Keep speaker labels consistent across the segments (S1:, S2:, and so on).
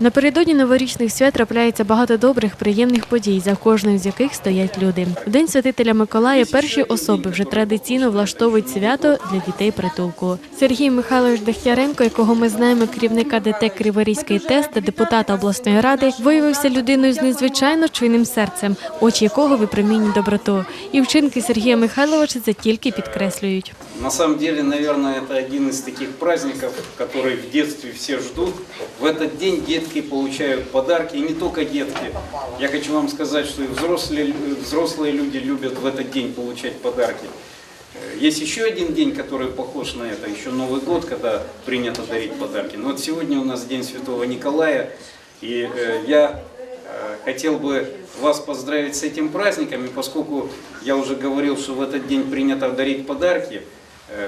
S1: Напередодні новорічних свят трапляється багато добрих, приємних подій, за кожною з яких стоять люди. В день святителя Миколая перші особи вже традиційно влаштовують свято для дітей притулку. Сергій Михайлович Дехтяренко, якого ми знаємо, керівника ДТЕК Криворізький тест та депутата обласної ради, виявився людиною з незвичайно чуйним серцем, очі якого випромінюють доброту. І вчинки Сергія Михайловича це тільки підкреслюють.
S2: На самом деле, наверное, это один из таких праздников, которые в детстве все ждут. В этот день детки получают подарки, и не только детки. Я хочу вам сказать, что и взрослые, взрослые люди любят в этот день получать подарки. Э, Есть еще один день, который похож на это, еще Новый год, когда принято дарить подарки. Но вот сегодня у нас День Святого Николая, и э, я э, хотел бы вас поздравить с этим праздником, и поскольку я уже говорил, что в этот день принято дарить подарки,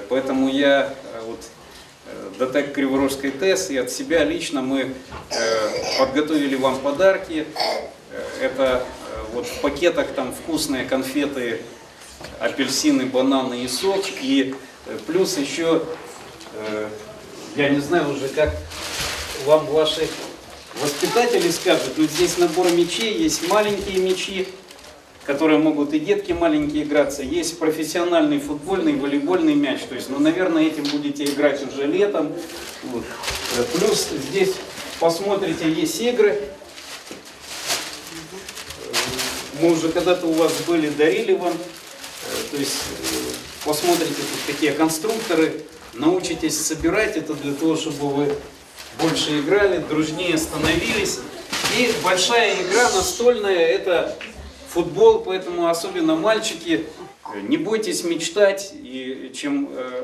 S2: поэтому я вот ДТЭК Криворожской ТЭС и от себя лично мы э, подготовили вам подарки. Э, Это э, вот в пакетах там вкусные конфеты, апельсины, бананы и сок. И э, плюс еще, э, я не знаю уже, как вам ваши воспитатели скажут, но здесь набор мячей, есть маленькие мячи, которые могут и детки маленькие играться, есть профессиональный футбольный, волейбольный мяч, то есть, ну, наверное, этим будете играть уже летом. Вот. Э, Плюс здесь, посмотрите, есть игры, мы уже когда-то у вас были, дарили вам. Э, То есть э, посмотрите тут такие конструкторы, научитесь собирать это для того, чтобы вы больше играли, дружнее становились. И большая игра настольная это футбол, поэтому особенно мальчики, э, не бойтесь мечтать, и чем э,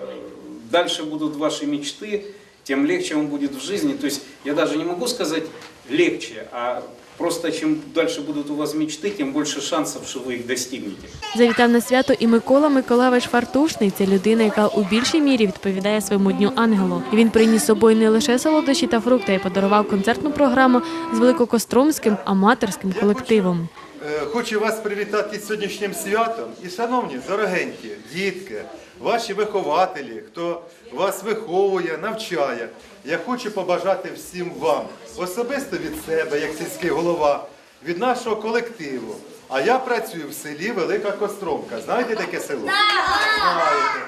S2: дальше будут ваши мечты, тем легче вам будет в жизни. То есть я даже не могу сказать легче, а просто чем дальше будут у вас мечты, тем больше шансов, что вы их достигнете.
S1: Завітав на свято і Микола Миколаївич Фартушний. Це людина, яка у більшій мірі відповідає своєму дню ангелу. І Він приніс з собою не лише солодощі та фрукти, а й подарував концертну програму з великокостромським аматорським колективом.
S3: Е, Хочу вас привітати з сьогоднішнім святом. І, шановні, дорогенькі, дітки, ваші вихователі, хто вас виховує, навчає. Я хочу побажати всім вам, особисто від себе, як сільський голова, від нашого колективу. А я працюю в селі Велика Костромка. Знаєте таке село? Знаєте.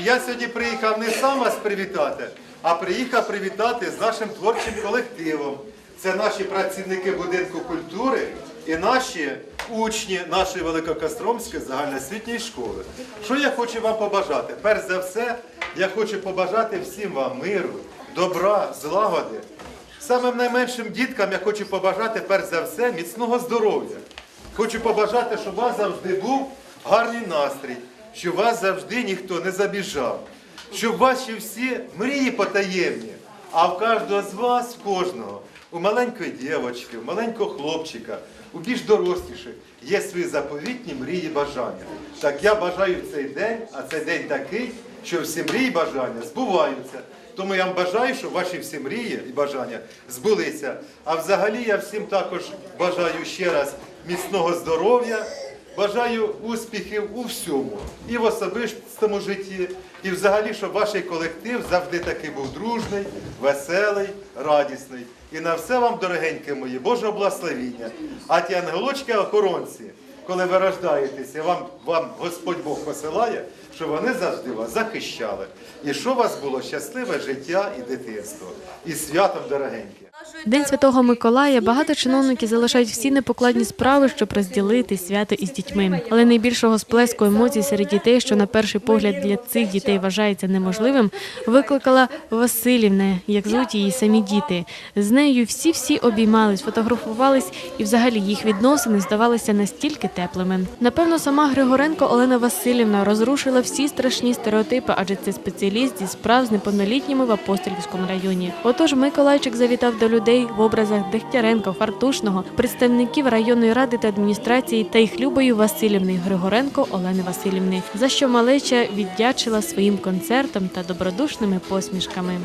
S3: І я сьогодні приїхав не сам вас привітати, а приїхав привітати з нашим творчим колективом. Це наші працівники будинку культури і наші учні нашої Великокостромської загальноосвітньої школи. Що я хочу вам побажати? Перш за все, я хочу побажати всім вам миру, добра, злагоди. Самим найменшим діткам я хочу побажати перш за все міцного здоров'я. Хочу побажати, щоб у вас завжди був гарний настрій, щоб вас завжди ніхто не забіжав, щоб ваші всі мрії потаємні, а в кожного з вас, в кожного, у маленької дівчинки, у маленького хлопчика, у більш доросліших є свої заповітні мрії бажання. Так я бажаю цей день, а цей день такий, що всі мрії бажання збуваються. Тому я вам бажаю, щоб ваші всі мрії і бажання збулися. А взагалі я всім також бажаю ще раз міцного здоров'я, бажаю успіхів у всьому, і в особистому житті, і взагалі, щоб ваш колектив завжди таки був дружний, веселий, радісний. І на все вам, дорогенькі мої, Божого благословіння. А ті ангелочки охоронці, коли ви рождаєтеся, вам, вам Господь Бог посилає, щоб вони завжди вас захищали. І щоб у вас було щасливе життя і дитинство. І святом дорогенькі.
S1: День Святого Миколая багато чиновників залишають всі непокладні справи, щоб розділити свято із дітьми. Але найбільшого сплеску емоцій серед дітей, що на перший погляд для цих дітей вважається неможливим, викликала Василівна, як звуть її самі діти. З нею всі-всі обіймались, фотографувались, і взагалі їх відносини здавалися настільки теплими. Напевно, сама Григоренко Олена Васильівна розрушила всі страшні стереотипи, адже це спеціаліст зі справ з неповнолітніми в апостолівському районі. Отож, Миколайчик завітав до людей в образах Дегтяренка, Фартушного, представників районної ради та адміністрації та їх Любою Васильівни Григоренко Олени Васильівни, за що малеча віддячила своїм концертом та добродушними посмішками.